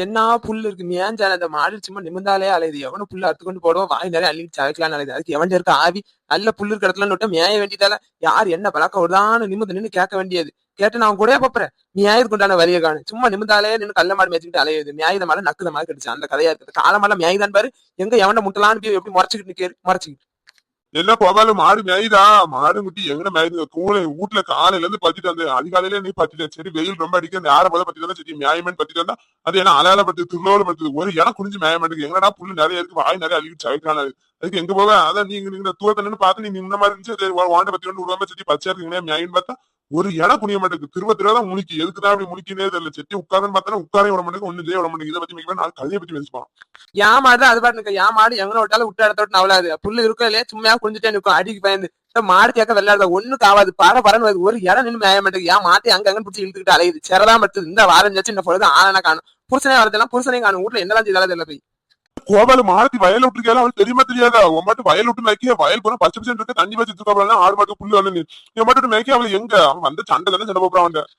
என்ன புல் இருக்கு? மேஞ்சால அந்த மாடு சும்மா நிமிந்தாலே அலையுது. எவனும் புல்லு அறுத்து கொண்டு போடுவோம் வாய் நிறைய அள்ளி சவைக்கலாம்னு அலையுது. அதுக்கு எவன் இருக்க ஆவி? நல்ல புல்லு இருக்க. இடத்துல விட்டா மேய வேண்டியதால யார் என்ன பழக்கம்? விடுதான்னு நிமிந்து நின்னு கேட்க வேண்டியது. கேட்டு நான் கூட பாப்புறேன். நியாயத்துக்கு வரிய காணு. சும்மா நிமிந்தாலே நின்னு கல்ல மாடு மேய்ச்சிக்கிட்டு அலையுது. நியாயத மாடு நக்குத மாதிரி கிடைச்சு. அந்த கதையா இருக்குது காலமெல்லாம் மேய்தான் பாரு. எங்க எவன முட்டலான்னு எப்படி முறைச்சிக்கிட்டு நிக்க முறைச்சிக்கிட்டு. என்ன கோபாலு மாடு மேயுதா? மாடு குட்டி எங்கட மேயுது கூலை வீட்டுல காலையில இருந்து பத்திட்டு வந்து அதிகாலையில நீ பத்திட்ட. சரி வெயில் ரொம்ப அடிக்க அந்த யாரை போல பத்திட்டு வந்தா சரி மேயமேன் பத்திட்டு வந்தா அது என்ன அலையால பத்தி திருநோல பத்தி ஒரு இடம் குனிஞ்சு மேய மாட்டேங்குது எங்கடா புல்லு? நிறைய இருக்கு. வாய் நிறைய அழுகி சவைக்கான அதுக்கு எங்க போக அதான் நீங்க நீங்க தூரத்தை பார்த்து நீங்க இந்த மாதிரி இருந்துச்சு. சரி, வாண்ட பத்தி கொண்டு விடாம சரி பச்சையா இருக்கீங்களே மேயின்னு பார்த்தா ஒரு இடம் புனிய மாட்டேங்குது. திரும்ப திரும்ப தான் முழிக்கு அப்படி முழிக்கினே தெரியல. செட்டி உட்காருன்னு பார்த்தா உட்காரே விட மாட்டேங்குது. ஒண்ணு ஜெய விட மாட்டேங்குது. இதை பத்தி மிக நாள் கதையை பத்தி பேசுவான் என் மாடு தான் அது பாட்டு நிக்க மாடு எங்க விட்டாலும் விட்டு இடத்த விட்டு நவலாது. புல்லு இருக்கும் இல்லையா? சும்மா குடிஞ்சிட்டே நிற்கும். அடிக்கு பயந்து. மாடு கேட்க வெள்ளாடுத? ஒண்ணுக்கு ஆகாது பர பரன்னு ஒரு இடம் நின்று மேய மாட்டேங்குது. ஏன் மாட்டி அங்க அங்க பிடிச்சி இழுத்துக்கிட்டு அலையுது. சிறதான் படுத்துது. இந்த வாரம் வச்சு இந்த பொழுது ஆனா காணும். புருஷனே வரதெல்லாம் புருஷனையும் காணும். வீட்டுல என்னதான் செய்தாலும் தெரியல போய். கோபாலு மாரத்தி வயல் விட்டுருக்கா அவளுக்கு தெரியுமா தெரியாதா? உன் மட்டும் வயல் விட்டு மேய்க்க வயல் போனா பச்சை பச்சை இருக்க தண்ணி வச்சு இருக்கா ஆடு மாட்டு புல்லு வந்து நீ. இவன் மட்டும் மேய்க்க அவளை எங்க? அவன் வந்து சண்டை தானே சண்டை போறான் அவன்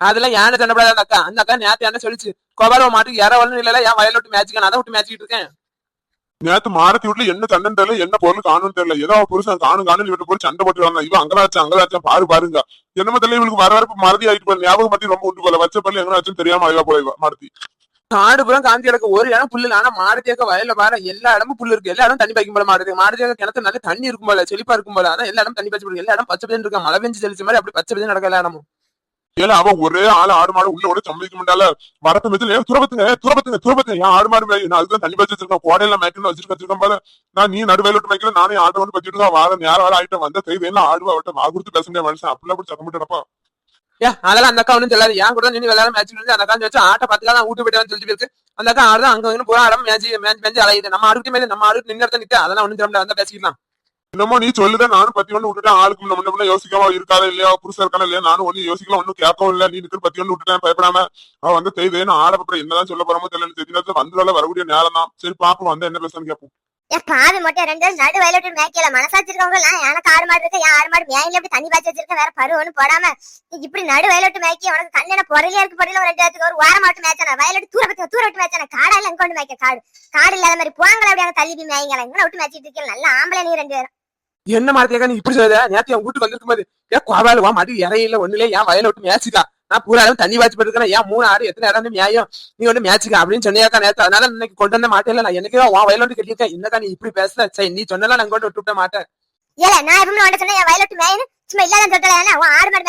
அதெல்லாம் ஏன் சண்டப்படாத அந்த அக்கா? அந்த அக்கா நேத்து என்ன சொல்லிச்சு? கோபால மாட்டுக்கு யாரோ வரணும் இல்ல என் வயல் விட்டு மேட்சிக்க நான் அதை விட்டு மேய்ச்சிக்கிட்டு இருக்கேன். நேத்து மாரத்தி வீட்டுல என்ன சண்டைன்னு தெரியல என்ன பொருள் காணும் தெரியல. ஏதோ புருஷன் காணும் காணும் இவட்டு போய் சண்டை போட்டு வந்தான் இவன் அங்கலாச்சும் அங்கலாச்சும் பாரு பாருங்க. என்னமோ தெரியல இவளுக்கு வர வரப்பு மறதி ஆயிட்டு போல ஞாபகம் பத்தி ரொம்ப விட்டு போல. வச்ச பள்ளி எங்க வச்சுன்னு தெரியாம அழகா போல இவ மாரத்தி. காடு புறம் காந்தி கிடக்கு. ஒரு இடம் புல்லு இல்ல. ஆனா மாடு தேக்க வயல்ல பாரு எல்லா இடமும் புல்லு இருக்கு. எல்லா இடம் தண்ணி பாய்க்கும் போல மாடு தேக்க. மாடு தேக்க கிணத்து நல்ல தண்ணி இருக்கும் போல. செழிப்பா இருக்கும் போல. அதான் எல்லா இடம் தண்ணி பாய்ச்சி எல்லா இடம் பச்சை பச்சை இருக்கா? மழை பெஞ்சு செழிச்ச மாதிரி அப்படி பச்சை பச்சை நடக்க எல்லா இடமும். ஏன்னா அவன் ஒரே ஆள் ஆடு மாடு உள்ள ஒரு சம்பளிக்க முடியல வரப்பு மிச்சல் துரபத்துங்க துரபத்துங்க துரபத்துங்க. ஏன் ஆடு மாடு நான் அதுதான் தண்ணி பாய்ச்சி வச்சிருக்கேன். கோடையில மேய்க்கணும் வச்சிருக்க வச்சிருக்கேன். பாரு. நான் நீ நடுவேல விட்டு மேய்க்கல. நானே ஆடு வந்து பச்சிட்டு தான் வாரம் யாரும் ஆள் ஆயிட்டம் வந்த கை வேணும் ஆடு அவட்ட வா கொடுத்து பேச முடியாது மனுஷன். அப்படிலாம் அப்படி சத்தம் போட்டுறப்பா ஏ அதெல்லாம் அந்த அக்கா ஒன்றும் சொல்லாது ஏன் கூட நின்று விளையாட மேட்ச் அந்த அக்கா வச்சு ஆட்டை பார்த்துக்கலாம் நான் வீட்டு போயிட்டு சொல்லிட்டு இருக்கு அந்த அக்கா ஆடுதான் அங்க வந்து பூரா இடம் மேட்ச் மேட்ச் மேட்ச் அலையுது. நம்ம ஆடுக்கு மேலே நம்ம ஆடுக்கு நின்று இடத்த நிக்க அதெல்லாம் ஒன்றும் சொல்ல வந்தா பேசிக்கலாம். என்னமோ நீ சொல்லுதான் நானும் பத்தி ஒண்ணு விட்டுட்டேன். ஆளுக்கு நம்ம முன்ன யோசிக்காம இருக்காதா இல்லையா? புருஷா இருக்கானா இல்லையா? நானும் ஒண்ணு யோசிக்கலாம் ஒன்னும் கேட்கவும் இல்ல. நீ இருக்கிற பத்தி ஒண்ணு விட்டுட்டேன். பயப்படாம. அவன் வந்து செய்து ஆட அப்புறம் என்னதான் சொல்ல போறோமோ தெரியல தெரிஞ்சது வந்து வரக்கூடிய நேரம் தான். சரி பாப்போம். வந்து என்ன பேசணும்னு கேட்போம். என் பாவி மட்டும் ரெண்டு பேரும் நடு வயலட்டு மேய்க்கல. மனசாச்சிருக்கவங்க எல்லாம் எனக்கு ஆறு மாடு இருக்கு? என் ஆறு மாடு மேயில எப்படி தண்ணி பாய்ச்சி வச்சிருக்க. வேற பரு ஒண்ணு போடாம நீ இப்படி நடு வயலட்டு மேய்க்கி உனக்கு கண்ணென பொருளியா இருக்கு பொருளில ஒரு ரெண்டு இடத்துக்கு ஒரு வாரம் மட்டும் மேய்ச்சான? வயலட்டு தூர விட்டு தூர விட்டு மேய்ச்சான? காடா இல்ல கொண்டு மேய்க்க காடு? காடு இல்லாத மாதிரி போங்களா அப்படி அங்க தள்ளி போய் மேய்ங்களா எங்க விட்டு மேய்ச்சிட்டு இருக்கீங்க. நல்ல ஆம்பளை நீ ரெண்டு பேரும். என்ன மாதிரி நீ இப்படி சொல்லுத நேத்து என் வீட்டுக்கு வந்திருக்கும் போது ஏன் கோவால வா இறையில ஒண்ணுல ஏன் வயல விட்டு நான் பூரா இடம் தண்ணி வாய்ச்சி போட்டுருக்கேன் ஏன் மூணு ஆடு எத்தனை இடம் மேயும் நீ வந்து மேட்சுக்கா அப்படின்னு சொன்னியாக்கா நேத்து அதனால இன்னைக்கு கொண்டு வந்த மாட்டேன் நான் எனக்கு உன் வயல விட்டு கட்டியிருக்கேன் என்னக்கா நீ இப்படி பேசுற சரி நீ சொன்னலாம் நான் கொண்டு விட்டு மாட்டேன் ஏல நான் எப்பவுமே உன்ட்ட சொன்னேன் என் வயல விட்டு மேயின்னு சும்மா இல்லாத உன் ஆடு மாடு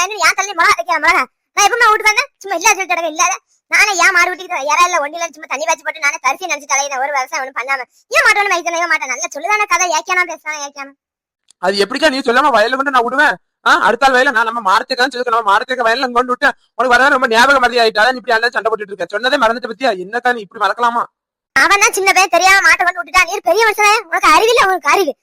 மிளகா மிளகா நான் எப்பவுமே வீட்டுக்கு வந்தேன் சும்மா இல்லாத சொல்லிட்டு இல்லாத நானே ஏன் மாடு விட்டுக்கிட்டு யாரா இல்ல சும்மா தண்ணி வச்சு போட்டு நானே தரிசி நினைச்சு தலையில ஒரு விவசாயம் ஒண்ணு பண்ணாம ஏன் மாட்டோன்னு ஏன் மாட்டேன் நல்ல சொல்லுதான கதை ஏக்கியானா பேசுறான் ஏக்கியானா அது எப்படிக்கா நீ சொல்லாம வயல்ல கொண்டு நான் விடுவேன் ஆ அடுத்த வயல நான் நம்ம மாரத்துக்கான்னு சொல்லி நம்ம மாரத்துக்கு வயல கொண்டு விட்டு உனக்கு வர ரொம்ப ஞாபகம் மறதி ஆயிட்டா இப்படி எல்லாம் சண்டை போட்டுட்டு இருக்கேன். சொன்னதே மறந்துட்டு பத்தியா? என்னக்கா நீ இப்படி மறக்கலாமா? அவன் தான் சின்ன பேர் தெரியாம மாட்டை கொண்டு விட்டுட்டா நீ பெரிய மனுஷன் உனக்கு அறிவில்ல உனக்கு அறிவு.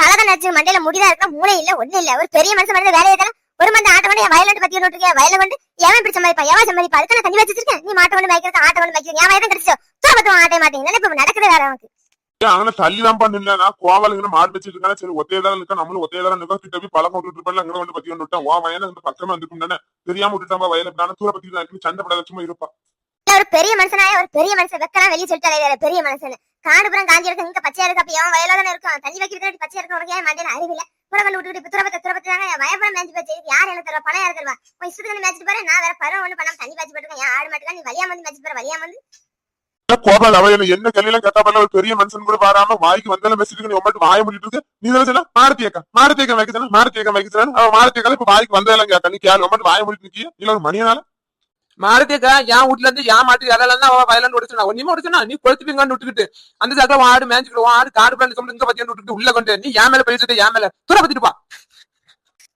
தலைதான் நடிச்சு மண்டையில முடிதா இருக்கா மூளை இல்ல ஒண்ணு இல்ல. ஒரு பெரிய மனுஷன் வந்து வேலையை தர ஒரு மந்த ஆட்டை கொண்டு என் வயலண்ட் பத்தி விட்டுருக்கேன் வயல கொண்டு எவன் இப்படி சம்பாதிப்பா எவன் சம்பாதிப்பா அதுக்கு நான் தண்ணி வச்சிருக்கேன். நீ மாட்டை கொண்டு மேய்க்கிறதுக்கு ஆட்டை கொண்டு மேய்க்கிறது என் வயதான் கிடைச்சோ தூரப்பத்து ஆட்டை மாட்டீங்க இப்ப நடக்குது வேற அவனுக்கு ஏன் அங்கே தள்ளி தான் பண்ணல நான் கோவாலுங்க மாடு வச்சிட்டு இருக்கானே சரி தான் இருக்கா நம்மளும் ஒத்தே தான் இருக்கா கிட்ட போய் பழக்கம் விட்டுட்டு இருப்பேன் அங்க வந்து பத்தி வந்து விட்டேன். உன் வயல இந்த பக்கமே வந்துருக்கும் தானே? தெரியாம விட்டுட்டான் வயல நான் தூர பத்தி தான் சண்டை பட லட்சமா இருப்பா. ஒரு பெரிய மனுஷனாய ஒரு பெரிய மனுஷன் வெக்கலாம் வெளியே சொல்லிட்டு பெரிய மனுஷன். காடுபுறம் காஞ்சி இருக்கு. இங்க பச்சையா இருக்கு. அப்ப எவன் வயல தானே இருக்கும். தண்ணி வைக்கிறது பச்சையா இருக்கும் உனக்கு ஏன் மண்டையில அறிவில்ல புற கொண்டு விட்டுட்டு இப்ப துறப்பத்தை துறப்பத்தாங்க என் வயப்படம் மேய்ச்சி போச்சு. யார் எனக்கு தருவா? பணம் யார் தருவா? உன் இஷ்டத்துக்கு வந்து மேய்ச்சிட்டு பாரு நான் வேற பருவம் ஒண்ணு பண்ணாம தண்ணி பாய்ச்சி போட்டுருக்கேன் என் ஆடு மாட்டுக்கா நீ வழியா வந்து மேய்ச்சி போற. வழியா வந்து கோபால் அவ என்ன கல்லிலாம் கேட்டா பண்ண ஒரு பெரிய மனுஷன் கூட பாராம வாய்க்கு வந்தாலும் பேசிட்டு நீ உங்கள்கிட்ட வாய முடிட்டு இருக்கு. நீ தானே சொன்னா? மாருதி அக்கா. மாருதி அக்கா வைக்கிறேன் மாருதி அக்கா வைக்கிறேன் அவ மாருதி அக்கா இப்ப வாய்க்கு வந்தாலும் கேட்க நீ கேளு உங்கள்கிட்ட வாய முடிட்டு நிக்கிய? இல்ல ஒரு மணியனால? மாரத்தியக்கா என் வீட்டுல இருந்து என் மாட்டு இடம் தான் அவன் வயலண்ட் உடைச்சா ஒன்னுமே உடைச்சா நீ கொளுத்துப்பீங்கன்னு விட்டுக்கிட்டு அந்த சாக்கில ஆடு மேய்ச்சிக்கிட்டு உன் ஆடு காடு பிளான் இங்க பத்தி விட்டுட்டு உள்ள கொண்டு நீ என் மேல போயிட்டு என் மேல துற பத்திட்டு பா.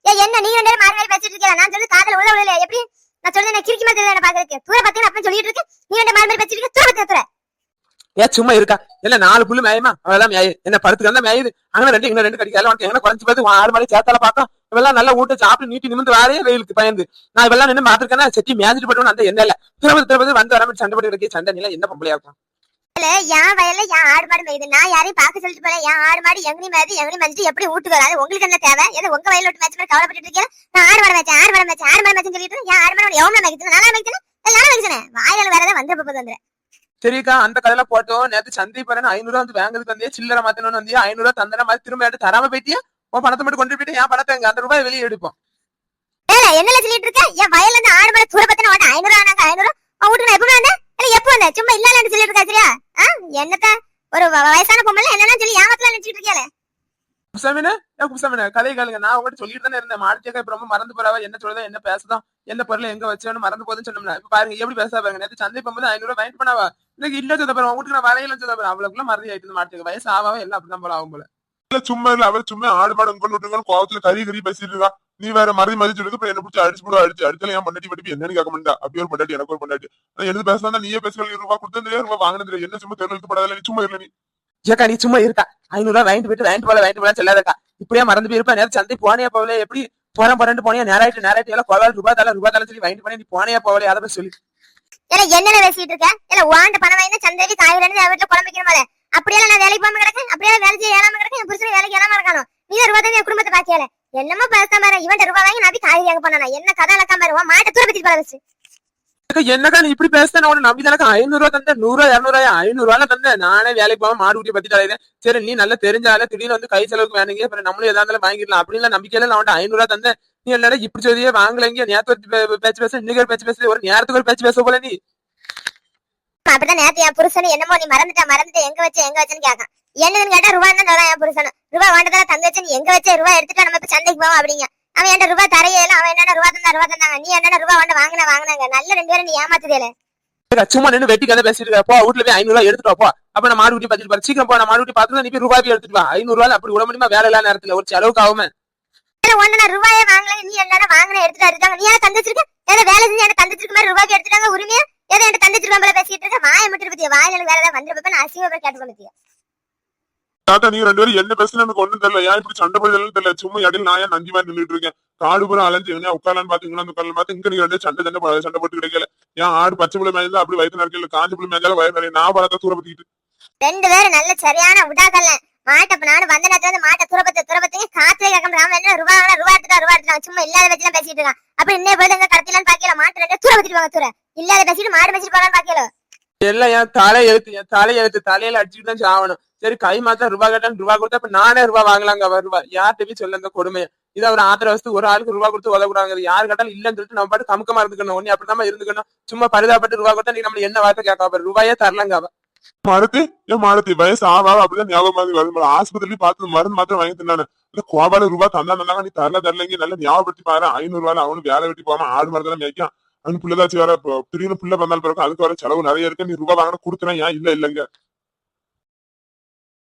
ஏ என்ன நீ ரெண்டு பேரும் மாறி மாறி பேசிட்டு இருக்கீங்க நான் சொல்லி காதல உள்ள உள்ள எப்படி? நான் சொல்றது என்ன கிறுக்கி மாதிரி என்ன பாக்குறதுக்கு தூர பத்தி அப்படி சொல்லிட்டு இருக்கேன் நீ ரெண்டு மாறி மாறி பேசிட்டு இருக்க தூர. பத்தி துற ஏ சும்மா இருக்கா? இல்ல நாலு புல்லு மேயுமா? அவெல்லாம் மேயு என்ன படுத்துக்கு வந்தா மேயுது. அங்க ரெண்டு இங்க ரெண்டு கடிக்கல உனக்கு என்ன குறைஞ்சு பார்த்து ஆடு மாதிரி சேத்தால பாக்கா இவெல்லாம் நல்லா ஊட்ட சாப்பிட்டு நீட்டி நிமிந்து வாரே வெயிலுக்கு பயந்து. நான் இவெல்லாம் நின்று மாத்திருக்கேன்னா செட்டி மேஞ்சிட்டு போட்டோம் அந்த என்ன இல்ல. திரும்ப திரும்ப வந்து வர மாதிரி சண்டை போட்டு இருக்கே சண்டை நிலை என்ன பொம்பளையா இருக்கும்? இல்ல என் வயல்ல என் மேயுது நான் யாரையும் பார்க்க சொல்லிட்டு போறேன் என் ஆடு மாடு எங்கனி மேயுது எங்கனி மேய்ச்சிட்டு எப்படி வீட்டுக்கு வராது? உங்களுக்கு என்ன தேவை? ஏதோ உங்க வயல்ல விட்டு மாதிரி கவலைப்பட்டு இருக்கேன் நான் ஆடு மாடு மேய்ச்சேன் ஆடு மாடு மேய்ச்சேன் ஆடு மாடு மேய்ச்சேன்னு சொல்லிட்டு என் ஆடு மாடு எவ்வளவு மேய்க்குது? நானா மேய்க்கிறேன் நானா மேய்க்கிறேன் வாயில வேற ஏதாவது வந்து போகுது வந்துரு. சரிக்கா அந்த கதையில போட்டோம் நேத்து சந்தை போறேன் ஐநூறு வந்து வாங்குறதுக்கு வந்தே சில்லறை மாத்தணும்னு வந்தியா ஐநூறு ரூபா தந்தன மாதிரி திரும்ப தராம போயிட்டியா? உன் பணத்தை மட்டும் கொண்டு போயிட்டு என் பணத்தை அந்த ரூபாய் வெளியே எடுப்போம். ஏல என்னல சொல்லிட்டு இருக்க? என் வயல்ல இருந்து ஆடு மாடு தூர பத்தின உடனே ஐநூறு ஆனாங்க ஐநூறு உன் வீட்டுக்கு நான் எப்பவுமே வந்தேன். எப்போ வந்தேன். சும்மா இல்லன்னு சொல்லிட்டு இருக்கா சரியா? ஆ? ஒரு வயசான பொம்பளை என்னன்னு சொல்லி ஏமாத்தலாம் நினைச்சிட்டு இருக்கியால கதை கேளுங்க. நான் உங்ககிட்ட சொல்லிட்டு தானே இருந்தேன். மாடிச்சேக்கா இப்ப ரொம்ப மறந்து போறாவா என்ன சொல்லுதா என்ன பேசுதா என்ன பொருள் எங்க வச்சோன்னு மறந்து போதுன்னு சொன்னோம்னா இப்ப பாருங்க எப்படி பேசா பாருங்க. நேத்து சந்தை போகும்போது ஐநூறு ரூபாய் வாங்கிட்டு பண்ணாவா இன்னைக்கு இல்ல சொல்ல பாரு. உங்களுக்கு நான் வரையில சொல்ல பாரு. அவ்வளவுக்குள்ள மறதி ஆயிட்டு மாடிச்சேக்க வயசு ஆவாவே எல்லாம் அப்படிதான் போல ஆகும் போல. இல்ல சும்மா இல்ல அவர் சும்மா ஆடு மாடு கொண்டு விட்டுருக்கான்னு கோவத்துல கறி கறி பேசிட்டு இருக்கா? நீ வேற மறதி சொல்லிட்டு அப்புறம் என்ன பிடிச்சி அடிச்சு போடுவா அடிச்சு அடிச்சாலும் என் பொண்டாட்டி பட்டி என்னன்னு கேட்க மாட்டா. அப்படி ஒரு பொண்டாட்டி எனக்கு ஒரு பொண்டாட்டி. ஆனா எழுது பேசுறதா நீயே பேசுற ரூபா கொடுத்தது ரூபா வாங்கினது என்ன சும்மா தெருவுக்கு படாதல நீ சும்மா இல்ல நீ. ஏக்கா நீ சும்மா இருக்கா? ஐநூறு ரூபாய் வாங்கிட்டு போயிட்டு வாங்கிட்டு போல வாங்கிட்டு போல சொல்லாதக்கா. இப்படியே மறந்து போயிருப்பா. நேரம் சந்தை போனியா போகல எப்படி போறேன் போறேன் போனியா? நேராயிட்டு நேராயிட்டு எல்லாம் கோவால் ரூபாய் தலை ரூபாய் தலை சொல்லி வாங்கிட்டு போனே நீ போனியா போகல அதை போய் சொல்லி. ஏல என்னல பேசிட்டு இருக்க? இல்ல வாண்ட பணம் வாங்கி சந்தைக்கு காய்கறி என் வீட்டுல குழம்பிக்கணுமால அப்படியெல்லாம் நான் வேலைக்கு போகாம கிடக்கேன் அப்படியே வேலை செய்ய ஏழாம கிடக்கேன் என் புருஷன் வேலைக்கு ஏழாம இருக்கானோ? நீ ஒரு ரூபா என் குடும்பத்தை பாக்கியால என்னமோ பேசாம பாரு இவன் ரூபா வாங்கி நான் காய் வாங்க போனா என்ன கதை இழக்காம பாரு உன் மாட்டை தூர பத்தி போல வச்சு என்னக்கா நீ இப்படி பேசுன உன நம்பி தானக்கா ஐநூறு ரூபா தந்தேன் நூறு ரூபா ரூபாய் ஐநூறு ரூபாய் தந்தேன். நானே வேலைக்கு போகாம மாடு ஊட்டி பத்தி அலையுதேன் சரி நீ நல்லா தெரிஞ்சால திடீர்னு வந்து கை செலவுக்கு வேணுங்க. அப்புறம் நம்மளும் எதா இருந்தாலும் வாங்கிடலாம். அப்படின்னு நம்பிக்கையில நான் ஐநூறு ரூபா தந்தேன். நீ எல்லாரும் இப்படி சொல்லியே வாங்கலைங்க? நேரத்து ஒரு பேச்சு பேச இன்னைக்கு ஒரு பேச்சு பேச ஒரு நேரத்துக்கு ஒரு பேச்சு பேச போல நீ. அப்படிதான் நேத்து என் புருஷன் என்னமோ நீ மறந்துட்ட மறந்துட்ட எங்க வச்ச எங்க வச்சேன்னு கேட்கான் என்னதுன்னு கேட்டா ரூபா தான் என் புருஷன். ரூபா வாண்டதா தங்க வச்சு நீ எங்க வச்ச ரூபா எடுத்துட்டு நம்ம இப்ப சந்தைக்கு போவோம் அப்படிங்க. அவன் என்கிட்ட ரூபா தரையில அவன் என்னென்ன ரூபா தந்தா ரூபா தந்தாங்க. நீ என்னென்ன ரூபா வாண்ட வாங்கின வாங்கினாங்க. நல்ல ரெண்டு பேரும் நீ ஏமாத்துதேல சும்மா நின்று வெட்டி கதை பேசிட்டு இருக்க. போ வீட்டுல போய் ஐநூறு ரூபாய் எடுத்துட்டு போ. அப்ப நான் மாடு ஊட்டி பத்திட்டு சீக்கிரம் போ நான் மாடு ஊட்டி நீ போய் ரூபாய் போய் எடுத்துட்டு வா. ஐநூறு ரூபாய் அப்படி விட முடியுமா வேலை இல்லாத நேரத்துல ஒரு செலவுக்கு ஆகுமே. ஒன்னு நான் ரூபாயே வாங்கல நீ என்னென்ன வாங்கின எடுத்துட்டு இருக்காங்க நீ யாரும் தந்துச்சிருக்க ஏதோ வேலை செஞ்சு எனக்கு தந்துச்சிருக்க மாதிரி ரூபாய் எடுத்துட்டாங்க உரிமையா? ஏதோ எனக்கு தந்துச்சிருக்க போல பேசிட்டு இருக்க? வாயை மட்டும் பத்தியா? வாயில எனக்கு வேற ஏதாவது வந்துருப்ப நான் அசிங்க போய் கேட்டு பத்தியா? தாத்தா நீங்க ரெண்டு பேரும் என்ன பேசுன்னு எனக்கு ஒண்ணும் தெரியல. ஏன் இப்படி சண்டை போடுதல்னு தெரியல. சும்மா இடையில நான் ஏன் நந்தி மாதிரி நின்றுட்டு இருக்கேன்? காடு பூரா அலைஞ்சு என்ன உட்காரலான்னு பாத்தீங்கன்னா அந்த உட்காரலாம் பார்த்து இங்க நீங்க ரெண்டு சண்டை சண்டை சண்டை போட்டு கிடைக்கல ஏன் ஆடு பச்சை பிள்ளை மேய்ந்தா அப்படி வயிற்று நடக்கல காஞ்சி பிள்ளை மேய்ஞ்சாலும் வயிறு நிறைய. நான் பழத்தை தூர பத்திக்கிட்டு. ரெண்டு பேரும் நல்ல சரியான விடாக்கல்ல மாட்டை நானும் வந்த நேரத்துல வந்து மாட்டை துரபத்து துரபத்துக்கு காத்துல கேட்க அவன் என்ன ரூபா ரூபா எடுத்துட்டா ரூபா எடுத்துட்டான் சும்மா இல்லாத வச்சுலாம் பேசிட்டு இருக்கான். அப்படி இன்னே போது எங்க கடத்திலான்னு பாக்கல? மாட்டு ரெண்டு தூர பத்திட்டு வாங்க தூர. இல்லாத பேசிட்டு மாடு பேசிட்டு போறான்னு பாக்கல. எல்லாம் என் தலை எழுத்து என் தலை எழுத்து தலையில அடிச்சுட்டு தான் சாவணும். சரி கை மாத்தா ரூபாய் கேட்டான்னு ரூபாய் கொடுத்தா இப்ப நானே ரூபாய் வாங்கலாங்க அவர் ரூபாய் யார்கிட்ட போய் சொல்ல இந்த கொடுமையை? இது அவர் ஆத்திர வசதி ஒரு ஆளுக்கு ரூபாய் கொடுத்து உதவுறாங்க யாரு கேட்டாலும் இல்லன்னு சொல்லிட்டு நம்ம பாட்டு கமுக்கமா இருந்துக்கணும். ஒண்ணு அப்படிதான் இருந்துக்கணும். சும்மா பரிதாபப்பட்டு ரூபாய் கொடுத்தா நீ நம்ம என்ன வார்த்தை கேட்க பாரு ரூபாயே தரலங்க அவ. மறுத்து ஏன் மாறுத்தி வயசு ஆவா அப்படிதான் ஞாபகம் மாதிரி வருது ஆஸ்பத்திரி பார்த்து மருந்து மாத்திரம் வாங்கி தின்னானு. இல்ல கோபால ரூபாய் தந்தா தந்தாங்க நீ தரல தரலங்க நல்லா ஞாபகப்படுத்தி பாரு. ஐநூறு ரூபாய் அவனுக்கு வேலை வெட்டி போகாம ஆடு மரத்துல மேய்க்கான். அந்த பிள்ளைதாச்சும் வேற இப்போ திடீர்னு பிள்ளை வந்தாலும் பிறகு அதுக்கு வர செலவு நிறைய இருக்கு. நீ ரூபா வாங்கினா கொடுத்துனா ஏன்? இல்ல இல்லங்க.